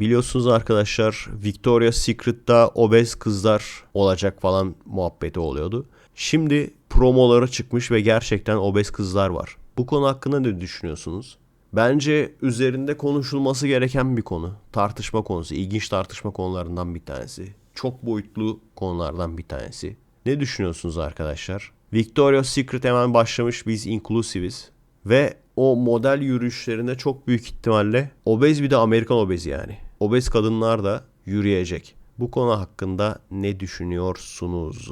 Biliyorsunuz arkadaşlar Victoria's Secret'ta obez kızlar olacak falan muhabbeti oluyordu. Şimdi promolara çıkmış ve gerçekten obez kızlar var. Bu konu hakkında ne düşünüyorsunuz? Bence üzerinde konuşulması gereken bir konu. Tartışma konusu, ilginç tartışma konularından bir tanesi. Çok boyutlu konulardan bir tanesi. Ne düşünüyorsunuz arkadaşlar? Victoria's Secret hemen başlamış biz inclusive'iz. Ve o model yürüyüşlerinde çok büyük ihtimalle obez bir de Amerikan obezi yani. Obez kadınlar da yürüyecek. Bu konu hakkında ne düşünüyorsunuz?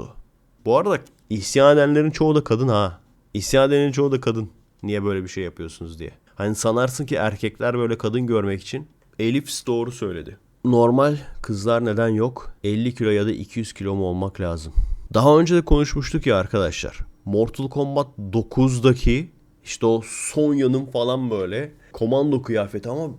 Bu arada isyan edenlerin çoğu da kadın ha. İsyan edenin çoğu da kadın. Niye böyle bir şey yapıyorsunuz diye. Hani sanarsın ki erkekler böyle kadın görmek için. Elif doğru söyledi. Normal kızlar neden yok? 50 kilo ya da 200 kilo mu olmak lazım? Daha önce de konuşmuştuk ya arkadaşlar. Mortal Kombat 9'daki işte o Sonya'nın falan böyle komando kıyafeti ama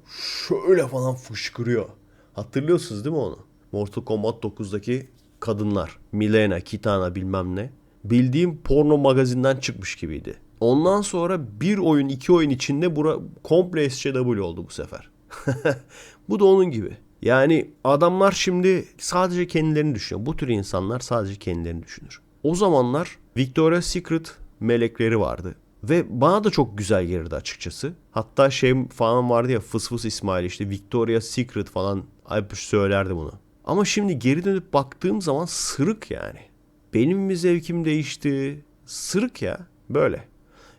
şöyle falan fışkırıyor. Hatırlıyorsunuz değil mi onu? Mortal Kombat 9'daki kadınlar. Milena, Kitana bilmem ne. Bildiğim porno magazinden çıkmış gibiydi. Ondan sonra bir oyun iki oyun içinde bura komple SCW oldu bu sefer. bu da onun gibi. Yani adamlar şimdi sadece kendilerini düşünüyor. Bu tür insanlar sadece kendilerini düşünür. O zamanlar Victoria's Secret melekleri vardı. Ve bana da çok güzel gelirdi açıkçası. Hatta şey falan vardı ya Fıs Fıs İsmail işte Victoria's Secret falan söylerdi bunu. Ama şimdi geri dönüp baktığım zaman sırık yani. Benim mi zevkim değişti? Sırık ya. Böyle.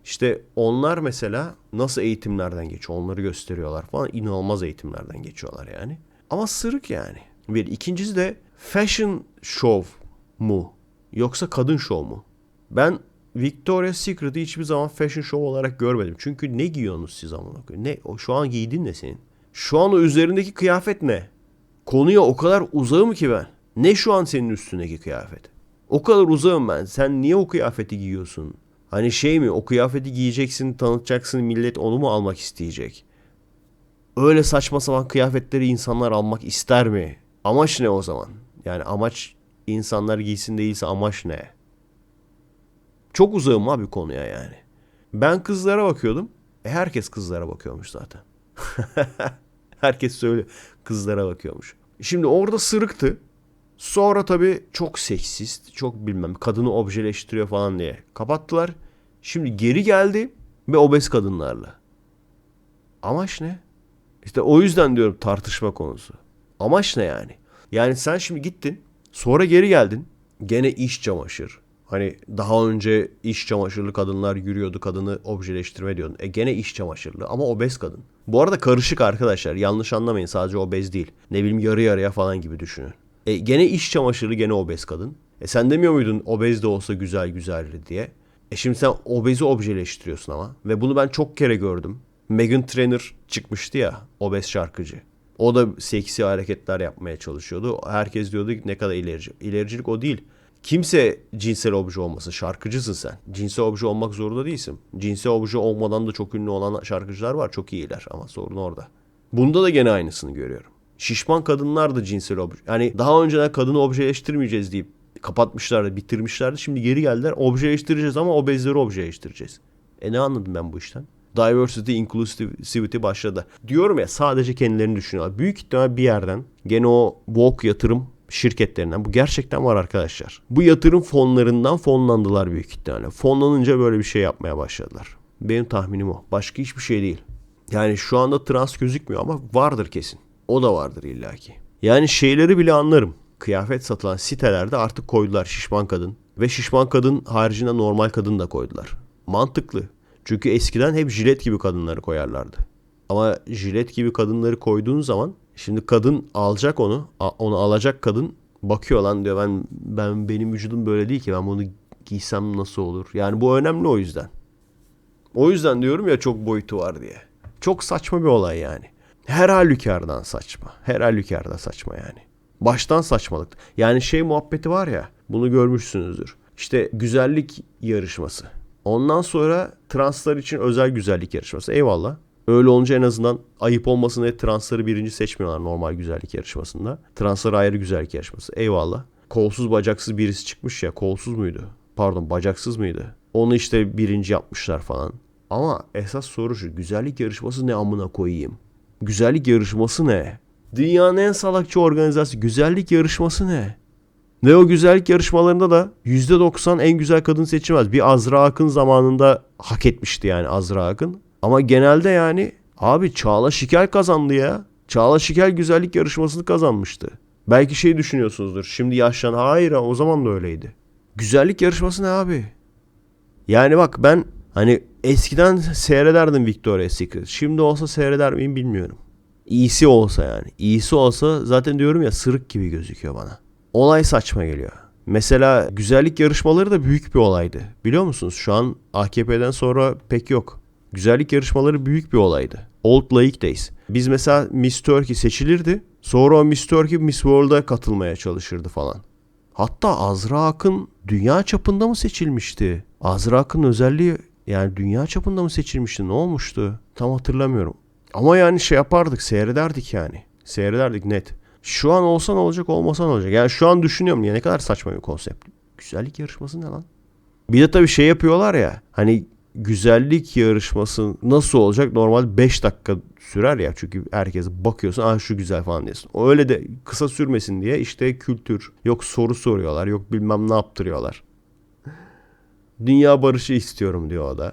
İşte onlar mesela nasıl eğitimlerden geçiyor onları gösteriyorlar falan. inanılmaz eğitimlerden geçiyorlar yani. Ama sırık yani. Bir. ikincisi de fashion show mu? Yoksa kadın show mu? Ben Victoria's Secret'ı hiçbir zaman fashion show olarak görmedim. Çünkü ne giyiyorsunuz siz amına koyayım? Ne o şu an giydin ne senin? Şu an o üzerindeki kıyafet ne? Konuya o kadar uzağım ki ben. Ne şu an senin üstündeki kıyafet? O kadar uzağım ben. Sen niye o kıyafeti giyiyorsun? Hani şey mi o kıyafeti giyeceksin tanıtacaksın millet onu mu almak isteyecek? Öyle saçma sapan kıyafetleri insanlar almak ister mi? Amaç ne o zaman? Yani amaç insanlar giysin değilse amaç ne? Çok uzağım abi konuya yani. Ben kızlara bakıyordum. E herkes kızlara bakıyormuş zaten. herkes söyle kızlara bakıyormuş. Şimdi orada sırıktı. Sonra tabii çok seksist, çok bilmem kadını objeleştiriyor falan diye kapattılar. Şimdi geri geldi ve obez kadınlarla. Amaç ne? İşte o yüzden diyorum tartışma konusu. Amaç ne yani? Yani sen şimdi gittin, sonra geri geldin. Gene iş çamaşır. Hani daha önce iş çamaşırlı kadınlar yürüyordu, kadını objeleştirme diyordun. E gene iş çamaşırlı ama obez kadın. Bu arada karışık arkadaşlar. Yanlış anlamayın. Sadece obez değil. Ne bileyim yarı yarıya falan gibi düşünün. E gene iş çamaşırlı gene obez kadın. E sen demiyor muydun obez de olsa güzel güzeldi diye. E şimdi sen obezi objeleştiriyorsun ama. Ve bunu ben çok kere gördüm. Megan Trainor çıkmıştı ya obez şarkıcı. O da seksi hareketler yapmaya çalışıyordu. Herkes diyordu ki ne kadar ilerici. İlericilik o değil. Kimse cinsel obje olmasın. Şarkıcısın sen. Cinsel obje olmak zorunda değilsin. Cinsel obje olmadan da çok ünlü olan şarkıcılar var. Çok iyiler ama sorun orada. Bunda da gene aynısını görüyorum. Şişman kadınlar da cinsel obje. Yani daha önceden kadını objeleştirmeyeceğiz deyip kapatmışlardı, bitirmişlerdi. Şimdi geri geldiler. Objeleştireceğiz ama obezleri objeleştireceğiz. E ne anladım ben bu işten? Diversity, inclusivity başladı. Diyorum ya sadece kendilerini düşünüyorlar. Büyük ihtimal bir yerden gene o woke yatırım şirketlerinden. Bu gerçekten var arkadaşlar. Bu yatırım fonlarından fonlandılar büyük ihtimalle. Fonlanınca böyle bir şey yapmaya başladılar. Benim tahminim o. Başka hiçbir şey değil. Yani şu anda trans gözükmüyor ama vardır kesin. O da vardır illaki. Yani şeyleri bile anlarım. Kıyafet satılan sitelerde artık koydular şişman kadın. Ve şişman kadın haricinde normal kadın da koydular. Mantıklı. Çünkü eskiden hep jilet gibi kadınları koyarlardı. Ama jilet gibi kadınları koyduğun zaman şimdi kadın alacak onu, onu alacak kadın bakıyor lan diyor ben ben benim vücudum böyle değil ki ben bunu giysem nasıl olur? Yani bu önemli o yüzden. O yüzden diyorum ya çok boyutu var diye. Çok saçma bir olay yani. Her halükardan saçma. Her halükarda saçma yani. Baştan saçmalık. Yani şey muhabbeti var ya bunu görmüşsünüzdür. İşte güzellik yarışması. Ondan sonra translar için özel güzellik yarışması. Eyvallah. Öyle olunca en azından ayıp olmasın diye transları birinci seçmiyorlar normal güzellik yarışmasında. Translar ayrı güzellik yarışması. Eyvallah. Kolsuz bacaksız birisi çıkmış ya. Kolsuz muydu? Pardon bacaksız mıydı? Onu işte birinci yapmışlar falan. Ama esas soru şu. Güzellik yarışması ne amına koyayım? Güzellik yarışması ne? Dünyanın en salakça organizasyonu. Güzellik yarışması ne? Ve o güzellik yarışmalarında da %90 en güzel kadın seçilmez. Bir Azra Akın zamanında hak etmişti yani Azra Akın. Ama genelde yani abi Çağla Şikel kazandı ya. Çağla Şikel güzellik yarışmasını kazanmıştı. Belki şey düşünüyorsunuzdur. Şimdi yaşlan. Hayır o zaman da öyleydi. Güzellik yarışması ne abi? Yani bak ben hani eskiden seyrederdim Victoria's Secret. Şimdi olsa seyreder miyim bilmiyorum. İyisi olsa yani. İyisi olsa zaten diyorum ya sırık gibi gözüküyor bana. Olay saçma geliyor. Mesela güzellik yarışmaları da büyük bir olaydı. Biliyor musunuz? Şu an AKP'den sonra pek yok. Güzellik yarışmaları büyük bir olaydı. Old Lake Days. Biz mesela Miss Turkey seçilirdi. Sonra o Miss Turkey Miss World'a katılmaya çalışırdı falan. Hatta Azra Akın dünya çapında mı seçilmişti? Azra Akın özelliği yani dünya çapında mı seçilmişti? Ne olmuştu? Tam hatırlamıyorum. Ama yani şey yapardık, seyrederdik yani. Seyrederdik net. Şu an olsa ne olacak, olmasa ne olacak? Yani şu an düşünüyorum ya ne kadar saçma bir konsept. Güzellik yarışması ne lan? Bir de tabii şey yapıyorlar ya. Hani güzellik yarışması nasıl olacak? Normal 5 dakika sürer ya. Çünkü herkes bakıyorsun ah şu güzel falan diyorsun. O öyle de kısa sürmesin diye işte kültür yok soru soruyorlar yok bilmem ne yaptırıyorlar. Dünya barışı istiyorum diyor o da.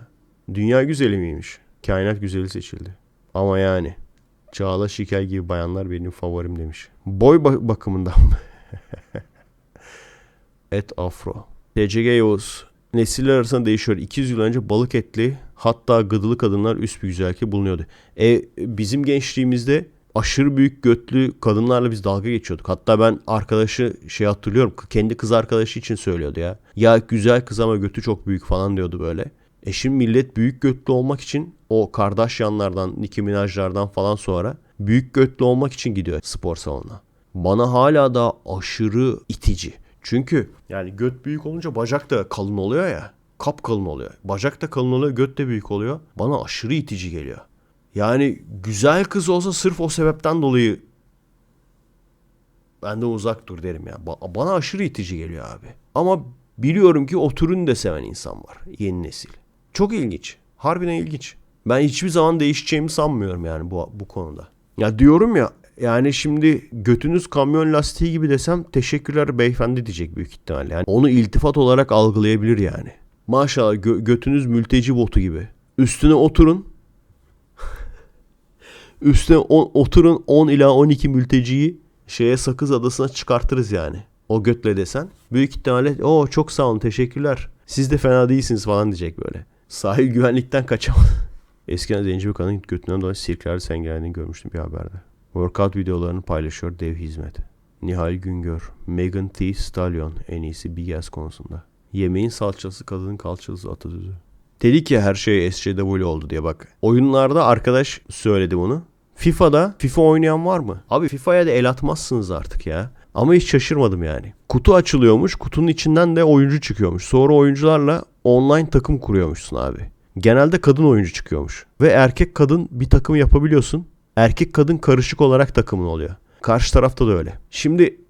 Dünya güzeli miymiş? Kainat güzeli seçildi. Ama yani Çağla Şikel gibi bayanlar benim favorim demiş. Boy ba- bakımından mı? Et Afro. TCG Yavuz. Nesiller arasında değişiyor. 200 yıl önce balık etli hatta gıdılı kadınlar üst bir güzellikle bulunuyordu. E, bizim gençliğimizde aşırı büyük götlü kadınlarla biz dalga geçiyorduk. Hatta ben arkadaşı şey hatırlıyorum. Kendi kız arkadaşı için söylüyordu ya. Ya güzel kız ama götü çok büyük falan diyordu böyle. E şimdi millet büyük götlü olmak için o Kardashianlardan, Nicki Minaj'lardan falan sonra büyük götlü olmak için gidiyor spor salonuna. Bana hala da aşırı itici. Çünkü yani göt büyük olunca bacak da kalın oluyor ya. Kap kalın oluyor. Bacak da kalın oluyor, göt de büyük oluyor. Bana aşırı itici geliyor. Yani güzel kız olsa sırf o sebepten dolayı benden uzak dur derim ya. Ba- bana aşırı itici geliyor abi. Ama biliyorum ki o türünü de seven insan var. Yeni nesil. Çok ilginç. Harbiden ilginç. Ben hiçbir zaman değişeceğimi sanmıyorum yani bu, bu konuda. Ya diyorum ya yani şimdi götünüz kamyon lastiği gibi desem teşekkürler beyefendi diyecek büyük ihtimalle. Yani onu iltifat olarak algılayabilir yani. Maşallah gö- götünüz mülteci botu gibi. Üstüne oturun. Üstüne on, oturun 10 ila 12 mülteciyi şeye Sakız Adası'na çıkartırız yani. O götle desen. Büyük ihtimalle o çok sağ olun teşekkürler. Siz de fena değilsiniz falan diyecek böyle. Sahil güvenlikten kaçamadı. Eskiden zenci bir kadın götünden dolayı sirklerde sengelendiğini görmüştüm bir haberde. Workout videolarını paylaşıyor dev hizmet. Nihal Güngör, Megan Thee Stallion en iyisi Big Ass konusunda. Yemeğin salçası kadının kalçası atasözü. Dedi ki her şey SCW oldu diye bak. Oyunlarda arkadaş söyledi bunu. FIFA'da FIFA oynayan var mı? Abi FIFA'ya da el atmazsınız artık ya. Ama hiç şaşırmadım yani. Kutu açılıyormuş. Kutunun içinden de oyuncu çıkıyormuş. Sonra oyuncularla online takım kuruyormuşsun abi. Genelde kadın oyuncu çıkıyormuş. Ve erkek kadın bir takım yapabiliyorsun. Erkek kadın karışık olarak takımın oluyor. Karşı tarafta da öyle. Şimdi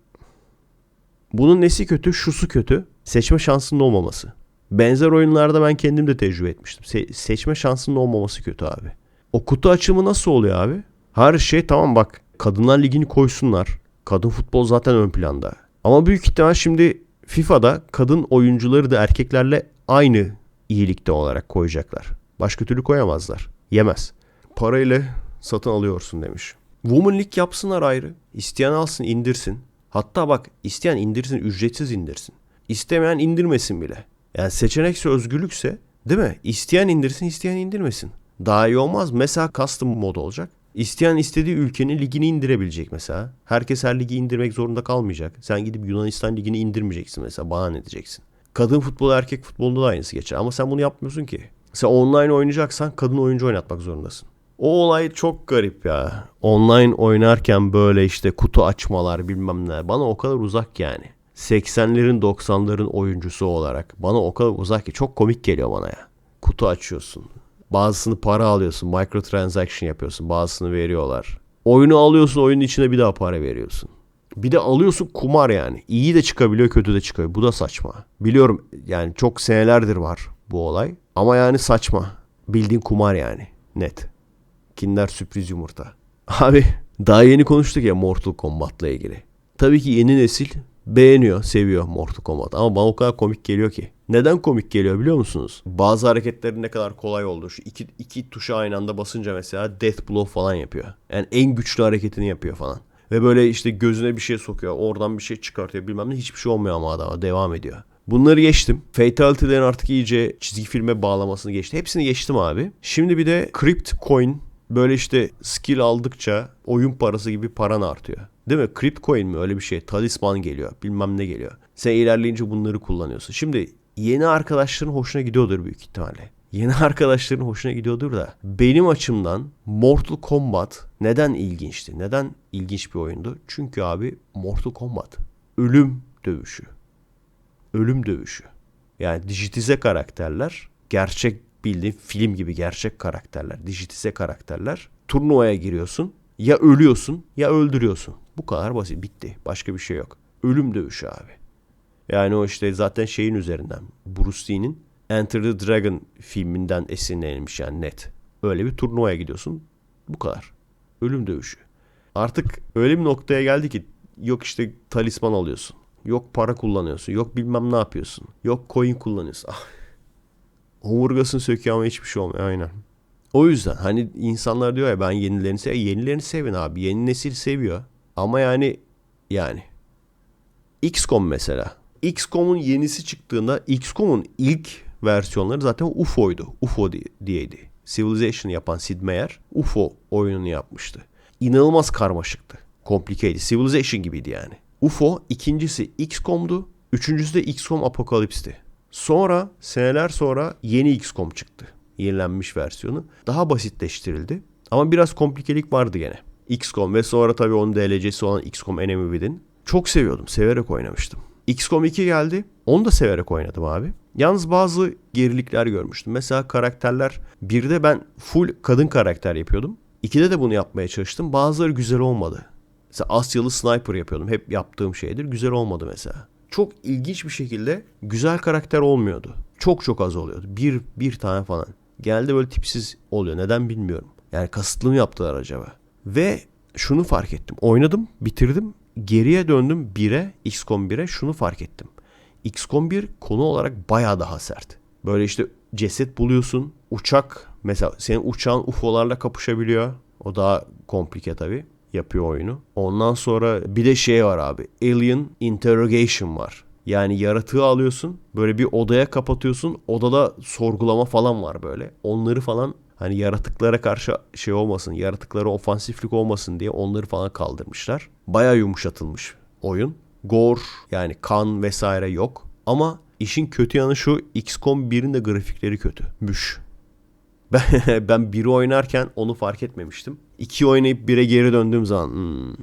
bunun nesi kötü? Şusu kötü. Seçme şansının olmaması. Benzer oyunlarda ben kendim de tecrübe etmiştim. Se- seçme şansının olmaması kötü abi. O kutu açımı nasıl oluyor abi? Her şey tamam bak. Kadınlar ligini koysunlar. Kadın futbol zaten ön planda. Ama büyük ihtimal şimdi FIFA'da kadın oyuncuları da erkeklerle aynı iyilikte olarak koyacaklar. Başka türlü koyamazlar. Yemez. Parayla satın alıyorsun demiş. Woman League yapsınlar ayrı. İsteyen alsın indirsin. Hatta bak isteyen indirsin ücretsiz indirsin. İstemeyen indirmesin bile. Yani seçenekse özgürlükse değil mi? İsteyen indirsin isteyen indirmesin. Daha iyi olmaz. Mesela custom mod olacak. İsteyen istediği ülkenin ligini indirebilecek mesela. Herkes her ligi indirmek zorunda kalmayacak. Sen gidip Yunanistan ligini indirmeyeceksin mesela. Bana ne diyeceksin? Kadın futbolu erkek futbolunda da aynısı geçer. Ama sen bunu yapmıyorsun ki. Sen online oynayacaksan kadın oyuncu oynatmak zorundasın. O olay çok garip ya. Online oynarken böyle işte kutu açmalar bilmem ne. Bana o kadar uzak yani. 80'lerin 90'ların oyuncusu olarak. Bana o kadar uzak ki çok komik geliyor bana ya. Kutu açıyorsun. Bazısını para alıyorsun. Microtransaction yapıyorsun. Bazısını veriyorlar. Oyunu alıyorsun oyunun içine bir daha para veriyorsun. Bir de alıyorsun kumar yani. İyi de çıkabiliyor kötü de çıkıyor. Bu da saçma. Biliyorum yani çok senelerdir var bu olay. Ama yani saçma. Bildiğin kumar yani. Net. Kinder sürpriz yumurta. Abi Daha yeni konuştuk ya Mortal Kombat'la ilgili. Tabii ki yeni nesil beğeniyor, seviyor Mortal Kombat. Ama bana o kadar komik geliyor ki. Neden komik geliyor biliyor musunuz? Bazı hareketlerin ne kadar kolay olduğu. Şu iki, iki tuşa aynı anda basınca mesela Death Blow falan yapıyor. Yani en güçlü hareketini yapıyor falan. Ve böyle işte gözüne bir şey sokuyor. Oradan bir şey çıkartıyor bilmem ne. Hiçbir şey olmuyor ama adama. Devam ediyor. Bunları geçtim. Fatality'lerin artık iyice çizgi filme bağlamasını geçti. Hepsini geçtim abi. Şimdi bir de Crypt Coin böyle işte skill aldıkça oyun parası gibi paran artıyor. Değil mi? Crypt Coin mi? Öyle bir şey. Talisman geliyor. Bilmem ne geliyor. Sen ilerleyince bunları kullanıyorsun. Şimdi yeni arkadaşların hoşuna gidiyordur büyük ihtimalle. Yeni arkadaşların hoşuna gidiyordur da benim açımdan Mortal Kombat neden ilginçti? Neden ilginç bir oyundu? Çünkü abi Mortal Kombat ölüm dövüşü. Ölüm dövüşü. Yani dijitize karakterler, gerçek bildiğin film gibi gerçek karakterler, dijitize karakterler. Turnuvaya giriyorsun, ya ölüyorsun ya öldürüyorsun. Bu kadar basit, bitti. Başka bir şey yok. Ölüm dövüşü abi. Yani o işte zaten şeyin üzerinden. Bruce Lee'nin Enter the Dragon filminden esinlenilmiş yani net. Öyle bir turnuvaya gidiyorsun. Bu kadar. Ölüm dövüşü. Artık öyle bir noktaya geldi ki yok işte talisman alıyorsun. Yok para kullanıyorsun. Yok bilmem ne yapıyorsun. Yok coin kullanıyorsun. Omurgasını söküyor ama hiçbir şey olmuyor. Aynen. O yüzden hani insanlar diyor ya ben yenilerini sev yenilerini sevin abi. Yeni nesil seviyor. Ama yani yani XCOM mesela. XCOM'un yenisi çıktığında XCOM'un ilk versiyonları zaten UFO'ydu. UFO diye- diyeydi. Civilization yapan Sid Meier UFO oyununu yapmıştı. İnanılmaz karmaşıktı. Complicated. Civilization gibiydi yani. UFO ikincisi XCOM'du. Üçüncüsü de XCOM Apocalypse'ti. Sonra seneler sonra yeni XCOM çıktı. Yenilenmiş versiyonu. Daha basitleştirildi. Ama biraz komplikelik vardı gene. XCOM ve sonra tabii onun DLC'si olan XCOM Enemy Within. Çok seviyordum. Severek oynamıştım. XCOM 2 geldi. Onu da severek oynadım abi. Yalnız bazı gerilikler görmüştüm. Mesela karakterler birde ben full kadın karakter yapıyordum. İkide de bunu yapmaya çalıştım. Bazıları güzel olmadı. Mesela Asyalı sniper yapıyordum. Hep yaptığım şeydir. Güzel olmadı mesela. Çok ilginç bir şekilde güzel karakter olmuyordu. Çok çok az oluyordu. Bir, bir tane falan. Genelde böyle tipsiz oluyor. Neden bilmiyorum. Yani kasıtlı mı yaptılar acaba? Ve şunu fark ettim. Oynadım, bitirdim. Geriye döndüm 1'e, XCOM 1'e şunu fark ettim. XCOM 1 konu olarak baya daha sert. Böyle işte ceset buluyorsun. Uçak mesela senin uçağın UFO'larla kapışabiliyor. O daha komplike tabii. Yapıyor oyunu. Ondan sonra bir de şey var abi. Alien Interrogation var. Yani yaratığı alıyorsun. Böyle bir odaya kapatıyorsun. Odada sorgulama falan var böyle. Onları falan hani yaratıklara karşı şey olmasın. Yaratıklara ofansiflik olmasın diye onları falan kaldırmışlar. Baya yumuşatılmış oyun. Gore yani kan vesaire yok. Ama işin kötü yanı şu XCOM 1'in de grafikleri kötü. Müş. Ben, ben biri oynarken onu fark etmemiştim. İki oynayıp bire geri döndüğüm zaman hmm.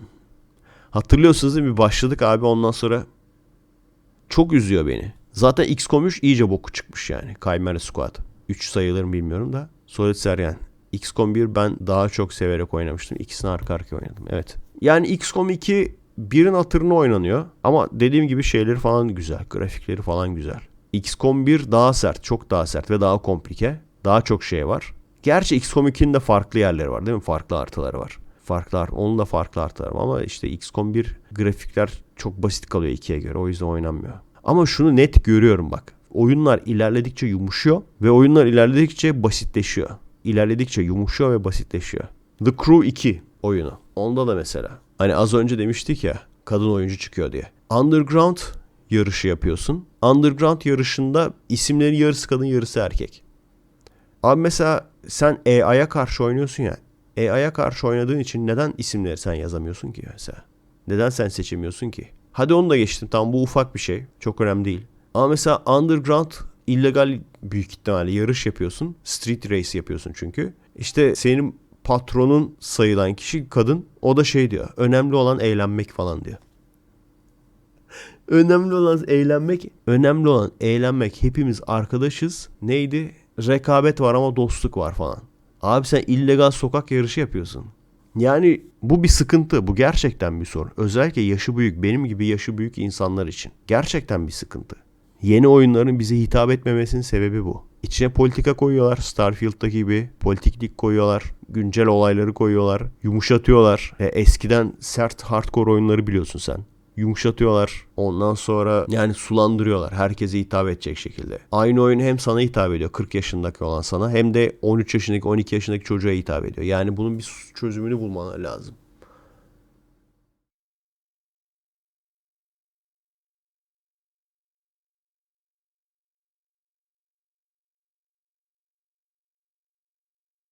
hatırlıyorsunuz değil mi? Başladık abi ondan sonra çok üzüyor beni. Zaten XCOM 3 iyice boku çıkmış yani. Chimera Squad. 3 sayılır mı bilmiyorum da. Solid Serien. XCOM 1 ben daha çok severek oynamıştım. İkisini arka arkaya oynadım. Evet. Yani XCOM 2 birin hatırına oynanıyor. Ama dediğim gibi şeyleri falan güzel. Grafikleri falan güzel. XCOM 1 daha sert. Çok daha sert ve daha komplike. Daha çok şey var. Gerçi XCOM 2'nin de farklı yerleri var değil mi? Farklı artıları var. Farklı art- onun da farklı artıları var ama işte XCOM 1 grafikler çok basit kalıyor 2'ye göre. O yüzden oynanmıyor. Ama şunu net görüyorum bak. Oyunlar ilerledikçe yumuşuyor ve oyunlar ilerledikçe basitleşiyor. İlerledikçe yumuşuyor ve basitleşiyor. The Crew 2 oyunu. Onda da mesela. Hani az önce demiştik ya kadın oyuncu çıkıyor diye. Underground yarışı yapıyorsun. Underground yarışında isimlerin yarısı kadın yarısı erkek. Abi mesela sen AI'ya karşı oynuyorsun ya. AI'ya karşı oynadığın için neden isimleri sen yazamıyorsun ki mesela? Neden sen seçemiyorsun ki? Hadi onu da geçtim. Tamam bu ufak bir şey. Çok önemli değil. Ama mesela underground illegal büyük ihtimalle yarış yapıyorsun. Street race yapıyorsun çünkü. İşte senin patronun sayılan kişi kadın. O da şey diyor. Önemli olan eğlenmek falan diyor. Önemli olan eğlenmek. Önemli olan eğlenmek. Hepimiz arkadaşız. Neydi? Rekabet var ama dostluk var falan. Abi sen illegal sokak yarışı yapıyorsun. Yani bu bir sıkıntı. Bu gerçekten bir sorun. Özellikle yaşı büyük, benim gibi yaşı büyük insanlar için. Gerçekten bir sıkıntı. Yeni oyunların bize hitap etmemesinin sebebi bu. İçine politika koyuyorlar. Starfield'daki gibi politiklik koyuyorlar. Güncel olayları koyuyorlar. Yumuşatıyorlar. E, eskiden sert hardcore oyunları biliyorsun sen yumuşatıyorlar. Ondan sonra yani sulandırıyorlar. Herkese hitap edecek şekilde. Aynı oyun hem sana hitap ediyor 40 yaşındaki olan sana hem de 13 yaşındaki 12 yaşındaki çocuğa hitap ediyor. Yani bunun bir çözümünü bulman lazım.